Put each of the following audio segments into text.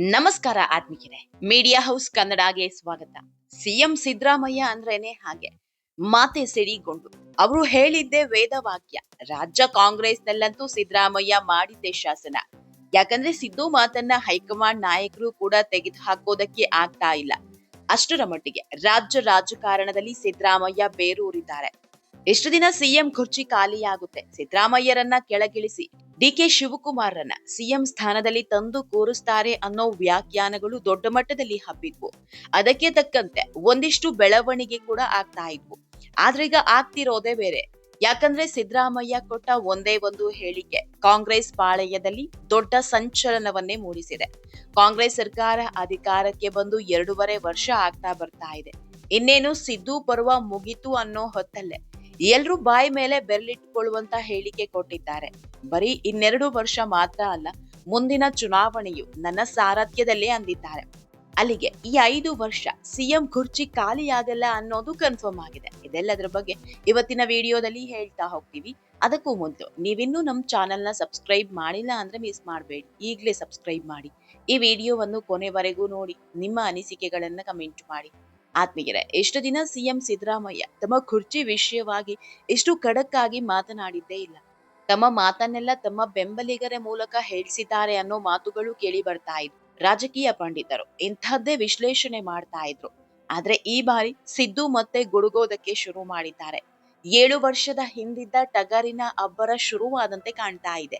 ನಮಸ್ಕಾರ ಆತ್ಮೀಯರೇ. Media house ಕನ್ನಡಗೆ ಸ್ವಾಗತ. ಸಿಎಂ ಸಿದ್ದರಾಮಯ್ಯ ಅಂದ್ರೇನೆ ಹಾಗೆ. ಮಾತೆ ಸಿಡಿಗೊಂಡು. ಅವರು ಹೇಳಿದ್ದೇ ವೇದವಾಕ್ಯ ರಾಜ್ಯ ಕಾಂಗ್ರೆಸ್ನಲ್ಲಂತೂ ಸಿದ್ದರಾಮಯ್ಯ ಮಾಡಿದ್ದೆ ಶಾಸನ. ಯಾಕಂದ್ರೆ ಸಿದ್ದು ಮಾತನ್ನ ಹೈಕಮಾಂಡ್ ನಾಯಕರು ಕೂಡ ತೆಗೆದು ಹಾಕೋದಕ್ಕೆ ಆಗ್ತಾ ಇಲ್ಲ. ಅಷ್ಟರ ಮಟ್ಟಿಗೆ ರಾಜ್ಯ ರಾಜಕಾರಣದಲ್ಲಿ ಸಿದ್ದರಾಮಯ್ಯ ಬೇರೂರಿದ್ದಾರೆ. ಎಷ್ಟು ದಿನ ಸಿಎಂ ಕುರ್ಚಿ ಖಾಲಿಯಾಗುತ್ತೆ? ಸಿದ್ದರಾಮಯ್ಯರನ್ನ ಕೆಳಗಿಳಿಸಿ. ಡಿಕೆ ಶಿವಕುಮಾರ್ರನ್ನ ಸಿಎಂ ಸ್ಥಾನದಲ್ಲಿ ತಂದು ಕೂರಿಸ್ತಾರೆ ಅನ್ನೋ ವ್ಯಾಖ್ಯಾನಗಳು ದೊಡ್ಡ ಮಟ್ಟದಲ್ಲಿ ಹಬ್ಬಿದ್ವು. ಅದಕ್ಕೆ ತಕ್ಕಂತೆ ಒಂದಿಷ್ಟು ಬೆಳವಣಿಗೆ ಕೂಡ ಆಗ್ತಾ ಇದ್ವು. ಆದ್ರೆ ಈಗ ಆಗ್ತಿರೋದೇ ಬೇರೆ. ಯಾಕಂದ್ರೆ ಸಿದ್ದರಾಮಯ್ಯ ಕೊಟ್ಟ ಒಂದೇ ಒಂದು ಹೇಳಿಕೆ, ಕಾಂಗ್ರೆಸ್ ಪಾಳಯದಲ್ಲಿ ದೊಡ್ಡ ಸಂಚಲನವನ್ನೇ ಮೂಡಿಸಿದೆ. ಕಾಂಗ್ರೆಸ್ ಸರ್ಕಾರ ಅಧಿಕಾರಕ್ಕೆ ಬಂದು ಎರಡೂವರೆ ವರ್ಷ ಆಗ್ತಾ ಬರ್ತಾ ಇದೆ. ಇನ್ನೇನು ಸಿದ್ದು ಪರ್ವ ಮುಗಿತು ಅನ್ನೋ ಹೊತ್ತಲ್ಲೇ ಎಲ್ರೂ ಬಾಯಿ ಮೇಲೆ ಬೆರಳಿಟ್ಟುಕೊಳ್ಳುವಂತ ಹೇಳಿಕೆ ಕೊಟ್ಟಿದ್ದಾರೆ. ಬರೀ ಇನ್ನೆರಡು ವರ್ಷ ಮಾತ್ರ ಅಲ್ಲ, ಮುಂದಿನ ಚುನಾವಣೆಯು ನನ್ನ ಸಾರಥ್ಯದಲ್ಲೇ ಅಂದಿದ್ದಾರೆ. ಅಲ್ಲಿಗೆ ಈ ಐದು ವರ್ಷ ಸಿಎಂ ಕುರ್ಚಿ ಖಾಲಿಯಾಗಲ್ಲ ಅನ್ನೋದು ಕನ್ಫರ್ಮ್ ಆಗಿದೆ. ಇದೆಲ್ಲದರ ಬಗ್ಗೆ ಇವತ್ತಿನ ವಿಡಿಯೋದಲ್ಲಿ ಹೇಳ್ತಾ ಹೋಗ್ತೀವಿ. ಅದಕ್ಕೂ ಮುಂದೆ ನೀವಿನ್ನೂ ನಮ್ಮ ಚಾನೆಲ್ನ ಸಬ್ಸ್ಕ್ರೈಬ್ ಮಾಡಿಲ್ಲ ಅಂದ್ರೆ ಮಿಸ್ ಮಾಡಬೇಡಿ. ಈಗಲೇ ಸಬ್ಸ್ಕ್ರೈಬ್ ಮಾಡಿ. ಈ ವಿಡಿಯೋವನ್ನು ಕೊನೆವರೆಗೂ ನೋಡಿ, ನಿಮ್ಮ ಅನಿಸಿಕೆಗಳನ್ನು ಕಮೆಂಟ್ ಮಾಡಿ. ಆತ್ಮೀಯರೇ, ಎಷ್ಟು ದಿನ ಸಿಎಂ ಸಿದ್ದರಾಮಯ್ಯ ತಮ್ಮ ಕುರ್ಚಿ ವಿಷಯವಾಗಿ ಎಷ್ಟು ಖಡಕ್ ಆಗಿ ಮಾತನಾಡಿದ್ದೇ ಇಲ್ಲ. ತಮ್ಮ ಮಾತನ್ನೆಲ್ಲ ತಮ್ಮ ಬೆಂಬಲಿಗರ ಮೂಲಕ ಹೇಳಿಸಿದ್ದಾರೆ ಅನ್ನೋ ಮಾತುಗಳು ಕೇಳಿ ಬರ್ತಾ ಇದ್ವು. ರಾಜಕೀಯ ಪಂಡಿತರು ಇಂಥದ್ದೇ ವಿಶ್ಲೇಷಣೆ ಮಾಡ್ತಾ ಇದ್ರು. ಆದ್ರೆ ಈ ಬಾರಿ ಸಿದ್ದು ಮತ್ತೆ ಗುಡುಗೋದಕ್ಕೆ ಶುರು ಮಾಡಿದ್ದಾರೆ. ಏಳು ವರ್ಷದ ಹಿಂದಿದ್ದ ಟಗರಿನ ಅಬ್ಬರ ಶುರುವಾದಂತೆ ಕಾಣ್ತಾ ಇದೆ.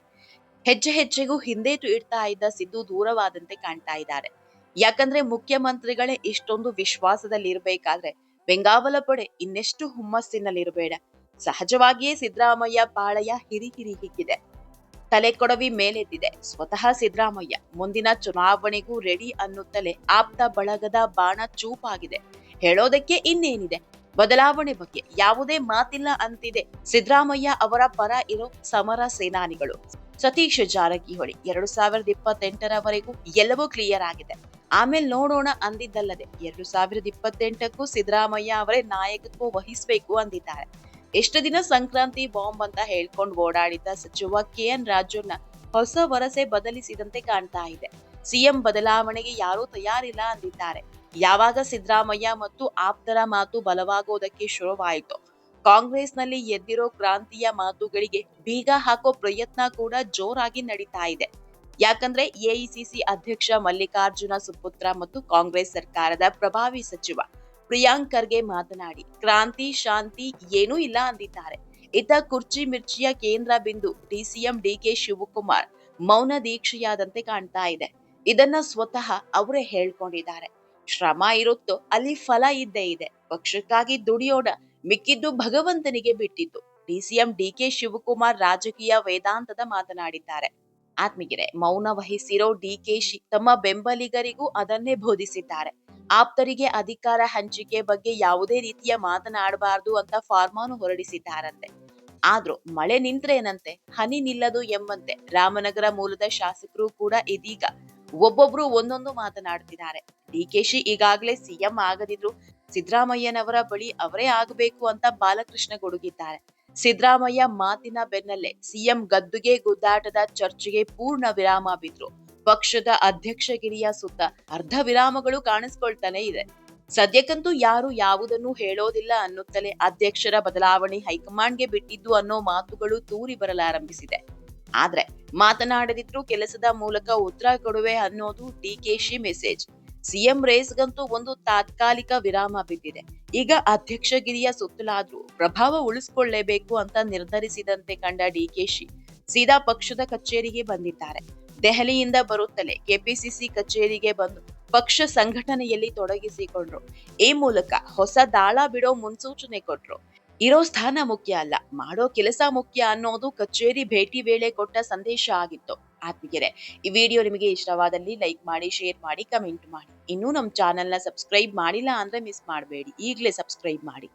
ಹೆಜ್ಜೆ ಹೆಜ್ಜೆಗೂ ಹಿಂದೆ ಇಡ್ತಾ ಇದ್ದ ಸಿದ್ದು ದೂರವಾದಂತೆ ಕಾಣ್ತಾ ಇದ್ದಾರೆ. ಯಾಕಂದ್ರೆ ಮುಖ್ಯಮಂತ್ರಿಗಳೇ ಇಷ್ಟೊಂದು ವಿಶ್ವಾಸದಲ್ಲಿ ಇರಬೇಕಾದ್ರೆ ಬೆಂಗಾವಲ ಪಡೆ ಇನ್ನೆಷ್ಟು ಹುಮ್ಮಸ್ಸಿನಲ್ಲಿರಬೇಡ. ಸಹಜವಾಗಿಯೇ ಸಿದ್ದರಾಮಯ್ಯ ಪಾಳಯ ಹಿರಿ ಹಿರಿ ಹಿಕ್ಕಿದೆ ತಲೆ ಕೊಡವಿ ಮೇಲೆದ್ದಿದೆ. ಸ್ವತಃ ಸಿದ್ದರಾಮಯ್ಯ ಮುಂದಿನ ಚುನಾವಣೆಗೂ ರೆಡಿ ಅನ್ನುತ್ತಲೇ ಆಪ್ತ ಬಳಗದ ಬಾಣ ಚೂಪಾಗಿದೆ. ಹೇಳೋದಕ್ಕೆ ಇನ್ನೇನಿದೆ? ಬದಲಾವಣೆ ಬಗ್ಗೆ ಯಾವುದೇ ಮಾತಿಲ್ಲ ಅಂತಿದೆ ಸಿದ್ದರಾಮಯ್ಯ ಅವರ ಪರ ಇರೋ ಸಮರ ಸೇನಾನಿಗಳು. ಸತೀಶ್ ಜಾರಕಿಹೊಳಿ ಎರಡು ಸಾವಿರದ ಇಪ್ಪತ್ತೆಂಟರವರೆಗೂ ಎಲ್ಲವೂ ಕ್ಲಿಯರ್ ಆಗಿದೆ. ಆಮೇಲೆ ನೋಡೋಣ ಅಂದಿದ್ದಲ್ಲದೆ ಎರಡು ಸಾವಿರದ ಇಪ್ಪತ್ತೆಂಟಕ್ಕೂ ಸಿದ್ದರಾಮಯ್ಯ ಅವರೇ ನಾಯಕತ್ವ ವಹಿಸಬೇಕು ಅಂದಿದ್ದಾರೆ. ಎಷ್ಟು ದಿನ ಸಂಕ್ರಾಂತಿ ಬಾಂಬ್ ಅಂತ ಹೇಳ್ಕೊಂಡು ಓಡಾಡಿದ್ದ ಸಚಿವ ಕೆ ಎನ್ ರಾಜುನ ಹೊಸ ವರಸೆ ಬದಲಿಸಿದಂತೆ ಕಾಣ್ತಾ ಇದೆ. ಸಿಎಂ ಬದಲಾವಣೆಗೆ ಯಾರೂ ತಯಾರಿಲ್ಲ ಅಂದಿದ್ದಾರೆ. ಯಾವಾಗ ಸಿದ್ದರಾಮಯ್ಯ ಮತ್ತು ಆಪ್ತರ ಮಾತು ಬಲವಾಗೋದಕ್ಕೆ ಶುರುವಾಯಿತು, ಕಾಂಗ್ರೆಸ್ನಲ್ಲಿ ಎದ್ದಿರೋ ಕ್ರಾಂತಿಯ ಮಾತುಗಳಿಗೆ ಬೀಗ ಹಾಕೋ ಪ್ರಯತ್ನ ಕೂಡ ಜೋರಾಗಿ ನಡೀತಾ ಇದೆ. ಯಾಕಂದ್ರೆ ಎಐಸಿಸಿ ಅಧ್ಯಕ್ಷ ಮಲ್ಲಿಕಾರ್ಜುನ ಸುಪುತ್ರ ಮತ್ತು ಕಾಂಗ್ರೆಸ್ ಸರ್ಕಾರದ ಪ್ರಭಾವಿ ಸಚಿವ ಪ್ರಿಯಾಂಕ್ ಖರ್ಗೆ ಮಾತನಾಡಿ, ಕ್ರಾಂತಿ, ಶಾಂತಿ ಏನೂ ಇಲ್ಲ ಅಂದಿದ್ದಾರೆ. ಇತ್ತ ಕುರ್ಚಿ ಮಿರ್ಚಿಯ ಕೇಂದ್ರ ಬಿಂದು ಡಿಸಿಎಂ ಡಿಕೆ ಶಿವಕುಮಾರ್ ಮೌನ ದೀಕ್ಷೆಯಾದಂತೆ ಕಾಣ್ತಾ ಇದೆ. ಇದನ್ನ ಸ್ವತಃ ಅವರೇ ಹೇಳ್ಕೊಂಡಿದ್ದಾರೆ. ಶ್ರಮ ಇರುತ್ತೋ ಅಲ್ಲಿ ಫಲ ಇದ್ದೇ ಇದೆ. ಪಕ್ಷಕ್ಕಾಗಿ ದುಡಿಯೋಣ ಮಿಕ್ಕಿದ್ದು ಭಗವಂತನಿಗೆ ಬಿಟ್ಟಿದ್ದು ಡಿಸಿಎಂ ಡಿಕೆ ಶಿವಕುಮಾರ್ ರಾಜಕೀಯ ವೇದಾಂತದ ಮಾತನಾಡಿದ್ದಾರೆ. ಆತ್ಮೀಗೆರೆ ಮೌನ ವಹಿಸಿರೋ ಡಿಕೆಶಿ ತಮ್ಮ ಬೆಂಬಲಿಗರಿಗೂ ಅದನ್ನೇ ಬೋಧಿಸಿದ್ದಾರೆ. ಆಪ್ತರಿಗೆ ಅಧಿಕಾರ ಹಂಚಿಕೆ ಬಗ್ಗೆ ಯಾವುದೇ ರೀತಿಯ ಮಾತನಾಡಬಾರದು ಅಂತ ಫಾರ್ಮಾನು ಹೊರಡಿಸಿದ್ದಾರಂತೆ. ಆದ್ರೂ ಮಳೆ ನಿಂತ್ರೇನಂತೆ, ಹನಿ ನಿಲ್ಲದು ಎಂಬಂತೆ ರಾಮನಗರ ಮೂಲದ ಶಾಸಕರು ಕೂಡ ಇದೀಗ ಒಬ್ಬೊಬ್ರು ಒಂದೊಂದು ಮಾತನಾಡ್ತಿದ್ದಾರೆ ಡಿಕೆಶಿ ಈಗಾಗಲೇ ಸಿಎಂ ಆಗದಿದ್ರು, ಸಿದ್ದರಾಮಯ್ಯನವರ ಬಳಿ ಅವರೇ ಆಗಬೇಕು ಅಂತ ಬಾಲಕೃಷ್ಣ ಗುಡುಗಿದ್ದಾರೆ. ಸಿದ್ದರಾಮಯ್ಯ ಮಾತಿನ ಬೆನ್ನಲ್ಲೇ ಸಿಎಂ ಗದ್ದುಗೆ ಗುದ್ದಾಟದ ಚರ್ಚೆಗೆ ಪೂರ್ಣ ವಿರಾಮ ಬಿದ್ರು. ಪಕ್ಷದ ಅಧ್ಯಕ್ಷಗಿರಿಯ ಸುತ್ತ ಅರ್ಧ ವಿರಾಮಗಳು ಕಾಣಿಸ್ಕೊಳ್ತಾನೆ ಇದೆ. ಸದ್ಯಕ್ಕಂತೂ ಯಾರು ಯಾವುದನ್ನು ಹೇಳೋದಿಲ್ಲ ಅನ್ನುತ್ತಲೇ ಅಧ್ಯಕ್ಷರ ಬದಲಾವಣೆ ಹೈಕಮಾಂಡ್ಗೆ ಬಿಟ್ಟಿದ್ದು ಅನ್ನೋ ಮಾತುಗಳು ತೂರಿ ಬರಲಾರಂಭಿಸಿದೆ. ಆದ್ರೆ ಮಾತನಾಡದಿದ್ರು ಕೆಲಸದ ಮೂಲಕ ಉತ್ತರ ಕೊಡುವೆ ಅನ್ನೋದು ಡಿಕೆಶಿ ಮೆಸೇಜ್. ಸಿಎಂ ರೇಸ್ಗಂತೂ ಒಂದು ತಾತ್ಕಾಲಿಕ ವಿರಾಮ ಬಿದ್ದಿದೆ. ಈಗ ಅಧ್ಯಕ್ಷಗಿರಿಯ ಸುತ್ತಲಾದ್ರೂ ಪ್ರಭಾವ ಉಳಿಸ್ಕೊಳ್ಳೇಬೇಕು ಅಂತ ನಿರ್ಧರಿಸಿದಂತೆ ಕಂಡ ಡಿಕೆಶಿ ಸೀದಾ ಪಕ್ಷದ ಕಚೇರಿಗೆ ಬಂದಿದ್ದಾರೆ. ದೆಹಲಿಯಿಂದ ಬರುತ್ತಲೇ ಕೆಪಿಸಿಸಿ ಕಚೇರಿಗೆ ಬಂದು ಪಕ್ಷ ಸಂಘಟನೆಯಲ್ಲಿ ತೊಡಗಿಸಿಕೊಂಡ್ರು. ಈ ಮೂಲಕ ಹೊಸ ದಾಳ ಬಿಡೋ ಮುನ್ಸೂಚನೆ ಕೊಟ್ರು. ಇರೋ ಸ್ಥಾನ ಮುಖ್ಯ ಅಲ್ಲ. ಮಾಡೋ ಕೆಲಸ ಮುಖ್ಯ ಅನ್ನೋದು ಕಚೇರಿ ಭೇಟಿ ವೇಳೆ ಕೊಟ್ಟ ಸಂದೇಶ ಆಗಿತ್ತು. ಆತ್ಮೀಯರೇ, ಈ ವಿಡಿಯೋ ನಿಮಗೆ ಇಷ್ಟವಾದಲ್ಲಿ ಲೈಕ್ ಮಾಡಿ, ಶೇರ್ ಮಾಡಿ, ಕಮೆಂಟ್ ಮಾಡಿ. ಇನ್ನೂ ನಮ್ಮ ಚಾನೆಲ್ನ ಸಬ್ಸ್ಕ್ರೈಬ್ ಮಾಡಿಲ್ಲ ಅಂದ್ರೆ ಮಿಸ್ ಮಾಡಬೇಡಿ. ಈಗಲೇ ಸಬ್ಸ್ಕ್ರೈಬ್ ಮಾಡಿ.